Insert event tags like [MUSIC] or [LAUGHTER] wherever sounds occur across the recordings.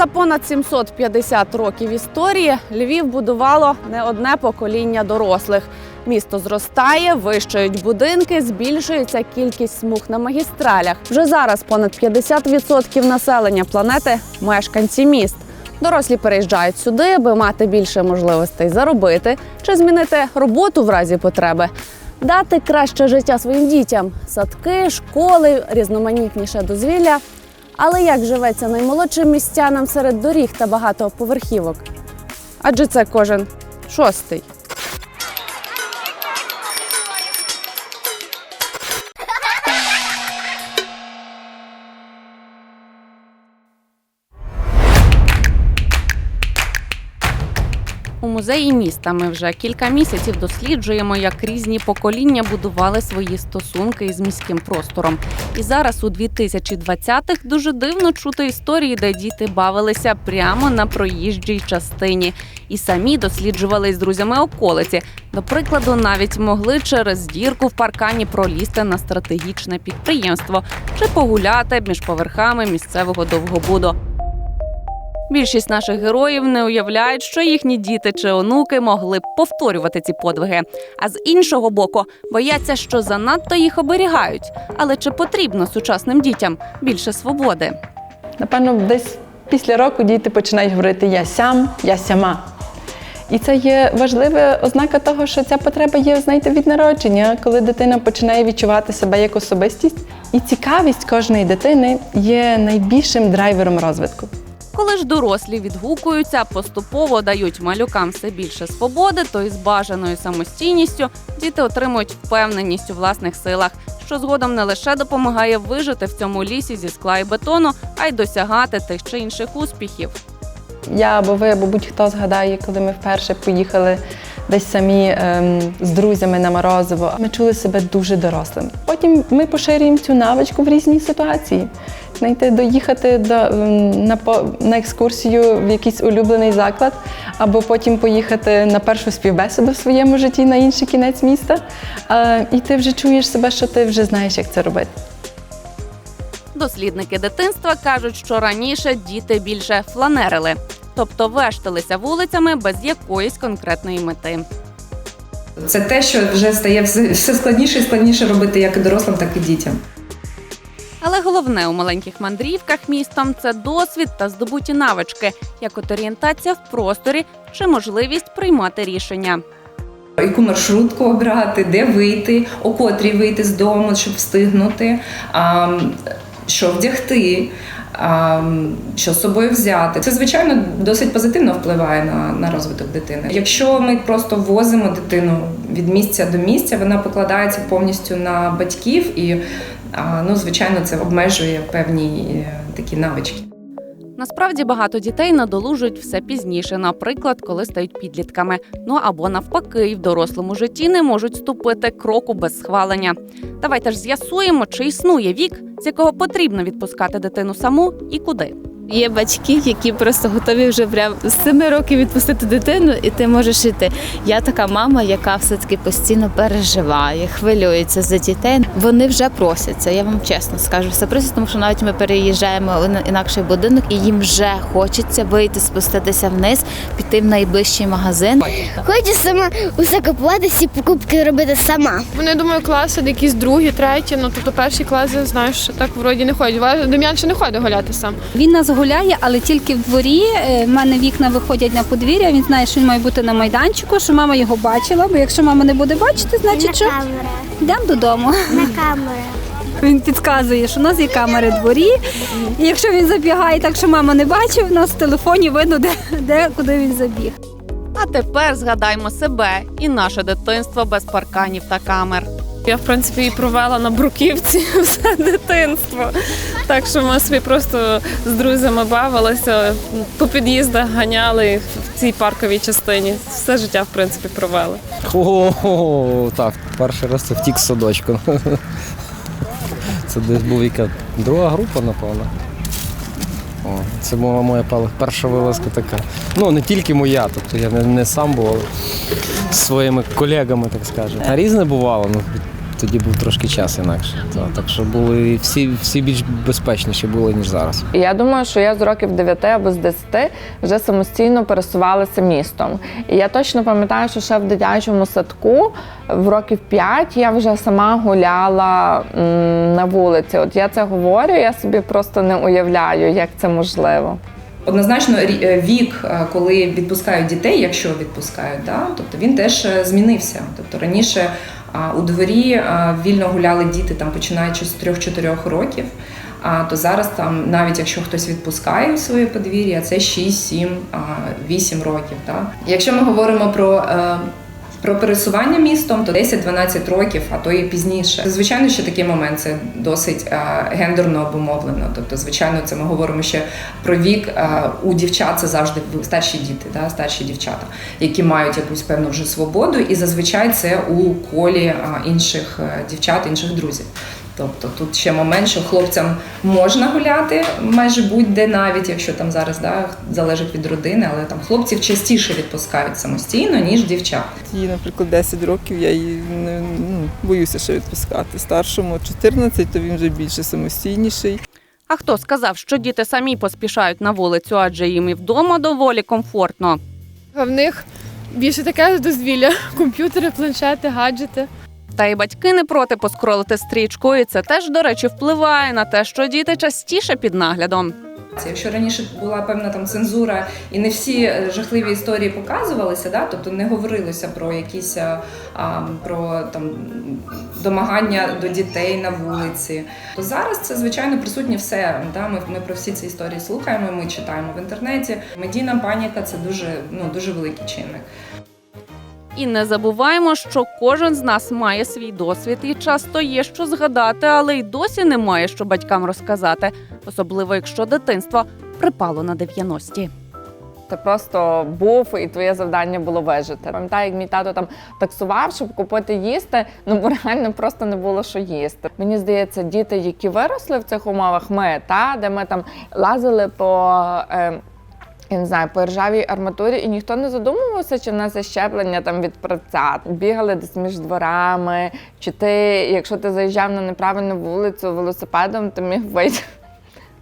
За понад 750 років історії Львів будувало не одне покоління дорослих. Місто зростає, вищають будинки, збільшується кількість смуг на магістралях. Вже зараз понад 50% населення планети мешканці міст. Дорослі переїжджають сюди, аби мати більше можливостей заробити чи змінити роботу в разі потреби. Дати краще життя своїм дітям, садки, школи, різноманітніше дозвілля. Але як живеться наймолодшим містянам серед доріг та багатоповерхівок? Адже це кожен шостий. Музеї міста ми вже кілька місяців досліджуємо, як різні покоління будували свої стосунки із міським простором. І зараз, у 2020-х, дуже дивно чути історії, де діти бавилися прямо на проїжджій частині і самі досліджували з друзями околиці. До прикладу, навіть могли через дірку в паркані пролізти на стратегічне підприємство чи погуляти між поверхами місцевого довгобуду. Більшість наших героїв не уявляють, що їхні діти чи онуки могли б повторювати ці подвиги. А з іншого боку, бояться, що занадто їх оберігають. Але чи потрібно сучасним дітям більше свободи? Напевно, десь після року діти починають говорити я сям, я сяма. І це є важлива ознака того, що ця потреба є знаєте, від народження, коли дитина починає відчувати себе як особистість. І цікавість кожної дитини є найбільшим драйвером розвитку. Коли ж дорослі відгукуються, поступово дають малюкам все більше свободи, то із бажаною самостійністю діти отримують впевненість у власних силах, що згодом не лише допомагає вижити в цьому лісі зі скла і бетону, а й досягати тих чи інших успіхів. Я або ви, або будь-хто згадає, коли ми вперше поїхали десь самі ем, з друзями на Морозово. Ми чули себе дуже дорослими. Потім ми поширюємо цю навичку в різні ситуації. Знаєте, доїхати до, ем, на, на екскурсію в якийсь улюблений заклад, або потім поїхати на першу співбесіду в своєму житті на інший кінець міста. Е, і ти вже чуєш себе, що ти вже знаєш, як це робити. Дослідники дитинства кажуть, що раніше діти більше фланерили, тобто вешталися вулицями без якоїсь конкретної мети. Це те, що вже стає все складніше і складніше робити як і дорослим, так і дітям. Але головне у маленьких мандрівках містом це досвід та здобуті навички, як от орієнтація в просторі чи можливість приймати рішення. Яку маршрутку обрати, де вийти, о котрій вийти з дому, щоб встигнути, що вдягти, що з собою взяти. Це, звичайно, досить позитивно впливає на, на розвиток дитини. Якщо ми просто возимо дитину від місця до місця, вона покладається повністю на батьків і, ну, звичайно, це обмежує певні е, такі навички. Насправді багато дітей надолужують все пізніше, наприклад, коли стають підлітками. Ну або навпаки, в дорослому житті не можуть ступити кроку без схвалення. Давайте ж з'ясуємо, чи існує вік, з якого потрібно відпускати дитину саму і куди. Є батьки, які просто готові вже прям з 7 років відпустити дитину, і ти можеш йти. Я така мама, яка все-таки постійно переживає, хвилюється за дітей. Вони вже просяться, я вам чесно скажу, все просять, тому що навіть ми переїжджаємо в інакший будинок, і їм вже хочеться вийти, спуститися вниз, піти в найближчий магазин. Хочу сама усе купувати, всі покупки робити сама. Вони думаю, класи якісь другі, треті. Ну тобто перший клас, я знаю, що так вроді не ходять. Дем'ян ще не ходить гуляти сам. Він нас гуляє, але тільки в дворі. Е, В мене вікна виходять на подвір'я. Він знає, що він має бути на майданчику, що мама його бачила. Бо якщо мама не буде бачити, значить що йдемо додому. На камеру. [LAUGHS] Він підказує, що у нас є камери в дворі. І якщо він забігає так, що мама не бачить, у нас в телефоні видно, де, де куди він забіг. А тепер згадаймо себе і наше дитинство без парканів та камер. Я в принципі і провела на бруківці [LAUGHS] все дитинство. Так що ми собі просто з друзями бавилися, по під'їздах ганяли в цій парковій частині. Все життя, в принципі, провели. О, так, перший раз це втік з садочку. [LAUGHS] Це десь був яка друга група, напевно. Це була моя перша вилазка така. Ну, не тільки моя, тобто я не, сам був, своїми колегами, так скажемо. А різне бувало. Ну, тоді був трошки час інакше. Та, так що були всі, всі більш безпечніші були, ніж зараз. Я думаю, що я з років 9 або з 10 вже самостійно пересувалася містом. І я точно пам'ятаю, що ще в дитячому садку в років 5 я вже сама гуляла м, на вулиці. От я це говорю, я собі просто не уявляю, як це можливо. Однозначно, е, вік, е, коли відпускають дітей, якщо відпускають, да, тобто він теж е, змінився. Тобто раніше у дворі вільно гуляли діти там починаючи з 3-4 років. А то зараз там, навіть якщо хтось відпускає своє подвір'я, це 6, 7, 8 років. Так? Якщо ми говоримо про е, про пересування містом, то 10-12 років, а то і пізніше. Звичайно, ще такий момент це досить е, гендерно обумовлено. Тобто, звичайно, це ми говоримо ще про вік. Е, у дівчат це завжди старші діти, да, старші дівчата, які мають якусь певну вже свободу, і зазвичай це у колі е, інших дівчат, інших друзів. Тобто тут ще момент, що хлопцям можна гуляти майже будь-де, навіть якщо там зараз да, залежить від родини, але там хлопців частіше відпускають самостійно, ніж дівчат. Їй, наприклад, 10 років, я її не ну, боюся ще відпускати. Старшому 14, то він вже більше самостійніший. А хто сказав, що діти самі поспішають на вулицю, адже їм і вдома доволі комфортно. А в них більше таке дозвілля: комп'ютери, планшети, гаджети. Та й батьки не проти поскролити стрічку, і це теж, до речі, впливає на те, що діти частіше під наглядом. Якщо раніше була певна там цензура, і не всі е, жахливі історії показувалися, да, тобто не говорилося про якісь а, а, про там домагання до дітей на вулиці, то зараз це звичайно присутнє все. Да, ми, ми про всі ці історії слухаємо, ми читаємо в інтернеті. Медійна паніка це дуже ну дуже великий чинник. І не забуваємо, що кожен з нас має свій досвід і часто є що згадати, але й досі немає що батькам розказати, особливо якщо дитинство припало на 90-ті. Ти просто був, і твоє завдання було вижити. Пам'ятаю, як мій тато там таксував, щоб купити їсти, ну бо реально просто не було що їсти. Мені здається, діти, які виросли в цих умовах, ми та де ми там лазили по. Е, я не знаю, по ржавій арматурі, і ніхто не задумувався, чи в нас щеплення там від правця. Бігали десь між дворами, чи ти, якщо ти заїжджав на неправильну вулицю велосипедом, ти міг вийти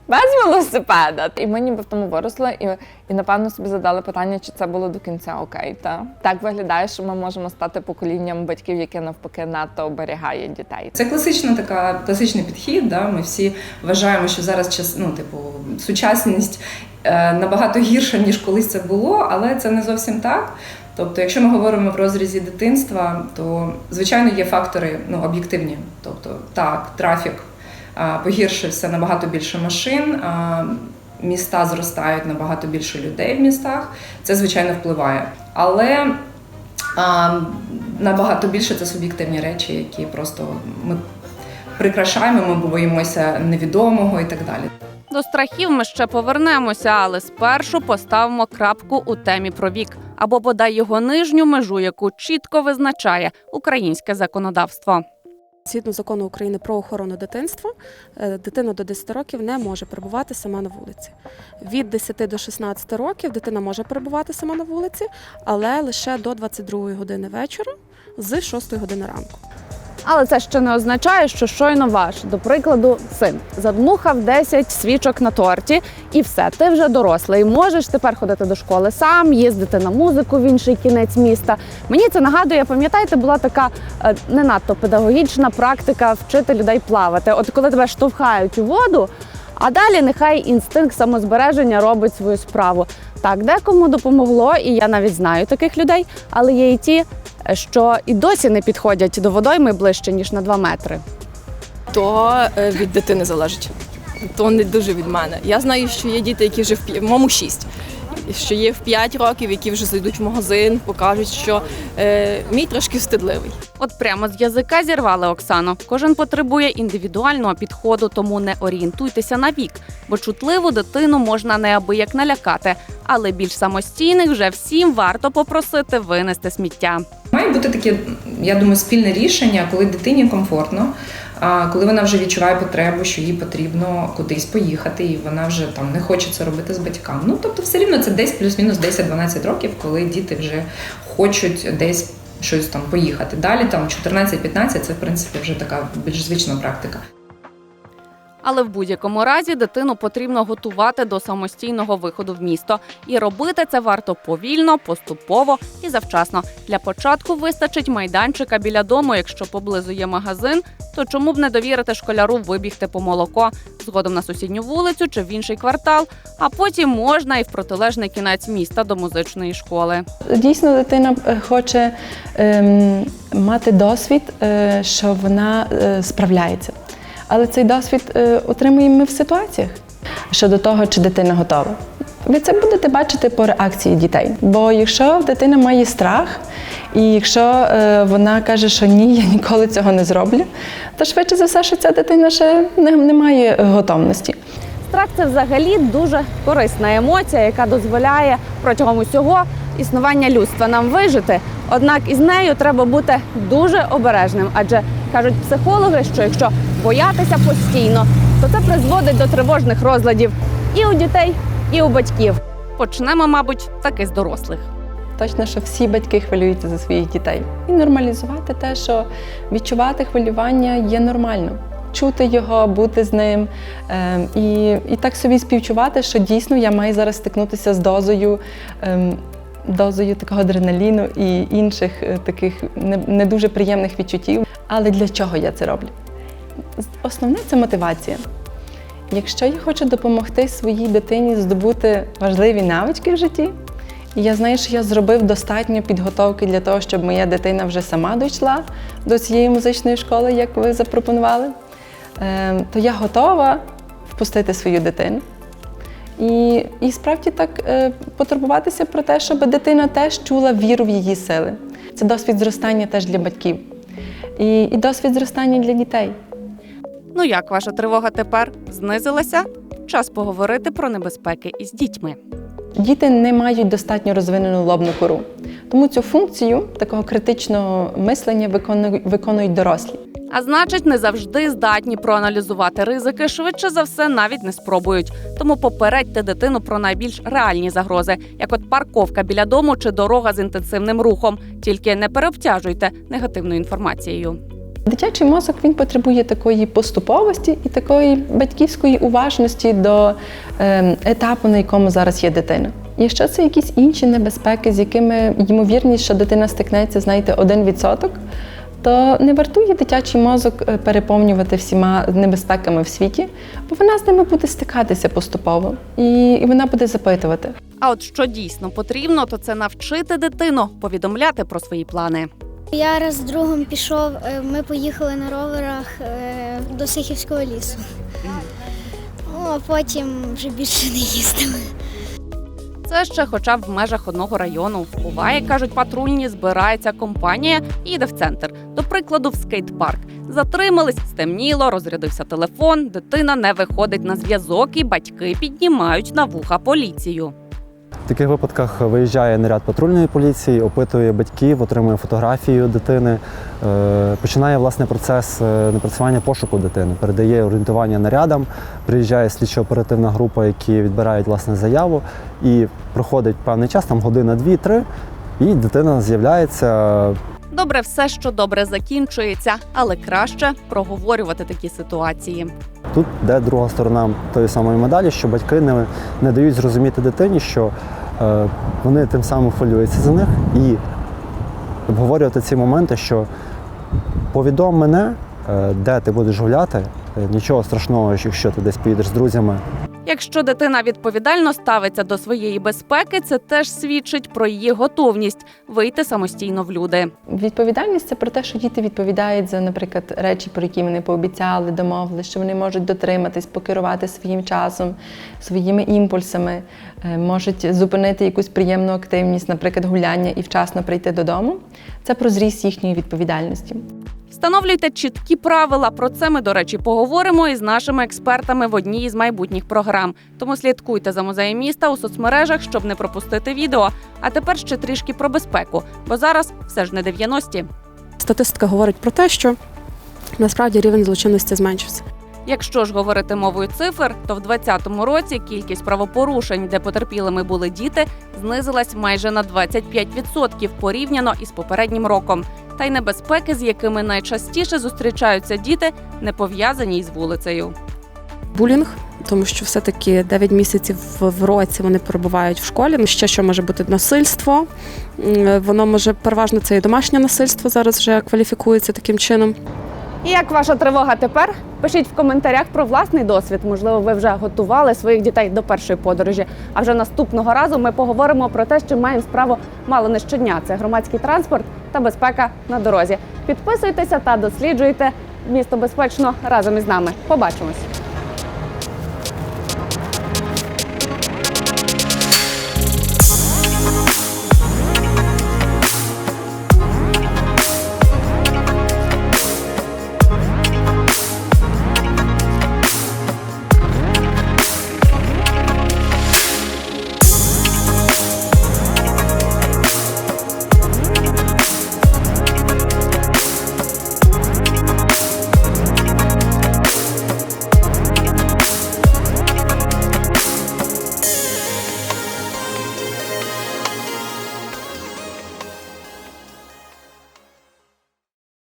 без велосипеда. І ми ніби в тому виросли, і, і напевно собі задали питання, чи це було до кінця окей. Та так виглядає, що ми можемо стати поколінням батьків, яке навпаки надто оберігає дітей. Це класична така класичний підхід. Да? Ми всі вважаємо, що зараз час, ну, типу, сучасність е, набагато гірша, ніж колись це було, але це не зовсім так. Тобто, якщо ми говоримо в розрізі дитинства, то звичайно є фактори ну, об'єктивні. Тобто, так, трафік погіршився набагато більше машин. Міста зростають набагато більше людей в містах. Це звичайно впливає. Але а, набагато більше це суб'єктивні речі, які просто ми прикрашаємо, ми боїмося невідомого і так далі. До страхів ми ще повернемося, але спершу поставимо крапку у темі про вік або бодай його нижню межу, яку чітко визначає українське законодавство. Згідно закону України про охорону дитинства, е, дитина до 10 років не може перебувати сама на вулиці. Від 10 до 16 років дитина може перебувати сама на вулиці, але лише до 22 години вечора з 6 години ранку. Але це ще не означає, що щойно ваш, до прикладу, син задмухав 10 свічок на торті, і все, ти вже дорослий. Можеш тепер ходити до школи сам, їздити на музику в інший кінець міста. Мені це нагадує, пам'ятаєте, була така е, не надто педагогічна практика вчити людей плавати. От коли тебе штовхають у воду. А далі нехай інстинкт самозбереження робить свою справу. Так, декому допомогло, і я навіть знаю таких людей, але є і ті, що і досі не підходять до водойми ближче ніж на 2 метри. То е, від дитини залежить. То не дуже від мене. Я знаю, що є діти, які вже в моєму 6, що є в 5 років, які вже зайдуть в магазин, покажуть, що е, мій трошки встидливий. От прямо з язика зірвали Оксану. Кожен потребує індивідуального підходу, тому не орієнтуйтеся на вік, бо чутливу дитину можна неабияк налякати, але більш самостійних вже всім варто попросити винести сміття. Має бути таке, я думаю, спільне рішення, коли дитині комфортно, коли вона вже відчуває потребу, що їй потрібно кудись поїхати, і вона вже там не хоче це робити з батьками. Ну тобто, все рівно це десь плюс-мінус 10-12 років, коли діти вже хочуть десь щось там поїхати. Далі там 14-15 це в принципі вже така більш звична практика. Але в будь-якому разі дитину потрібно готувати до самостійного виходу в місто. І робити це варто повільно, поступово і завчасно. Для початку вистачить майданчика біля дому. Якщо поблизу є магазин, то чому б не довірити школяру вибігти по молоко згодом на сусідню вулицю чи в інший квартал, а потім можна і в протилежний кінець міста до музичної школи. Дійсно, дитина е, хоче ем, мати досвід, е, що вона е, справляється. Але цей досвід е, отримуємо ми в ситуаціях щодо того, чи дитина готова. Ви це будете бачити по реакції дітей. Бо якщо дитина має страх, і якщо е, вона каже, що ні, я ніколи цього не зроблю, то швидше за все, що ця дитина ще не, не має готовності. Страх це взагалі дуже корисна емоція, яка дозволяє протягом усього існування людства нам вижити. Однак із нею треба бути дуже обережним, адже кажуть психологи, що якщо боятися постійно, то це призводить до тривожних розладів і у дітей, і у батьків. Почнемо, мабуть, таки з дорослих. Точно, що всі батьки хвилюються за своїх дітей. І нормалізувати те, що відчувати хвилювання є нормально. Чути його, бути з ним е, і, і так собі співчувати, що дійсно я маю зараз стикнутися з дозою, е, дозою такого адреналіну і інших е, таких не, не дуже приємних відчуттів. Але для чого я це роблю? Основне це мотивація. Якщо я хочу допомогти своїй дитині здобути важливі навички в житті, і я знаю, що я зробив достатньо підготовки для того, щоб моя дитина вже сама дійшла до цієї музичної школи, як ви запропонували, е, то я готова впустити свою дитину. І, і справді так е, потурбуватися про те, щоб дитина теж чула віру в її сили. Це досвід зростання теж для батьків. І, і досвід зростання для дітей. Ну як ваша тривога тепер знизилася? Час поговорити про небезпеки із дітьми. Діти не мають достатньо розвинену лобну кору. Тому цю функцію такого критичного мислення викону- виконують дорослі. А значить, не завжди здатні проаналізувати ризики, швидше за все навіть не спробують. Тому попередьте дитину про найбільш реальні загрози, як от парковка біля дому чи дорога з інтенсивним рухом. Тільки не переобтяжуйте негативною інформацією. Дитячий мозок він потребує такої поступовості і такої батьківської уважності до ем, етапу, на якому зараз є дитина. Якщо це якісь інші небезпеки, з якими ймовірність, що дитина стикнеться, знаєте, 1%, то не вартує дитячий мозок е, переповнювати всіма небезпеками в світі, бо вона з ними буде стикатися поступово і, і вона буде запитувати. А от що дійсно потрібно, то це навчити дитину повідомляти про свої плани. Я раз з другом пішов, е, ми поїхали на роверах е, до Сихівського лісу. Ну, а потім вже більше не їздили. Це ще хоча б в межах одного району. Буває, кажуть патрульні, збирається компанія і йде в центр. До прикладу, в скейт-парк. Затримались, стемніло, розрядився телефон, дитина не виходить на зв'язок, і батьки піднімають на вуха поліцію. Таких випадках виїжджає наряд патрульної поліції, опитує батьків, отримує фотографію дитини, е, починає власне процес е, напрацювання пошуку дитини, передає орієнтування нарядам, приїжджає слідчо-оперативна група, які відбирають власне заяву, і проходить певний час, там година, дві-три, і дитина з'являється Добре, все, що добре закінчується, але краще проговорювати такі ситуації. Тут де друга сторона тої самої медалі, що батьки не, не дають зрозуміти дитині, що е, вони тим самим хвилюються за них, і обговорювати ці моменти, що повідом мене, е, де ти будеш гуляти, е, нічого страшного, якщо ти десь поїдеш з друзями. Якщо дитина відповідально ставиться до своєї безпеки, це теж свідчить про її готовність вийти самостійно в люди. Відповідальність це про те, що діти відповідають за, наприклад, речі, про які вони пообіцяли, домовили, що вони можуть дотриматись, покерувати своїм часом, своїми імпульсами, е, можуть зупинити якусь приємну активність, наприклад, гуляння і вчасно прийти додому. Це про зріст їхньої відповідальності. Встановлюйте чіткі правила. Про це ми, до речі, поговоримо із нашими експертами в одній із майбутніх програм. Тому слідкуйте за музеєм міста у соцмережах, щоб не пропустити відео. А тепер ще трішки про безпеку, бо зараз все ж не 90-ті. Статистика говорить про те, що насправді рівень злочинності зменшився. Якщо ж говорити мовою цифр, то в 2020 році кількість правопорушень, де потерпілими були діти, знизилась майже на 25% порівняно із попереднім роком. Та й небезпеки, з якими найчастіше зустрічаються діти, не пов'язані із вулицею. Булінг, тому що все-таки 9 місяців в- в році вони перебувають в школі. Ну, Ще що може бути насильство. Воно може переважно це і домашнє насильство зараз вже кваліфікується таким чином. І як ваша тривога тепер? Пишіть в коментарях про власний досвід. Можливо, ви вже готували своїх дітей до першої подорожі. А вже наступного разу ми поговоримо про те, що маємо справу мало не щодня. Це громадський транспорт та безпека на дорозі. Підписуйтеся та досліджуйте місто безпечно разом із нами. Побачимось.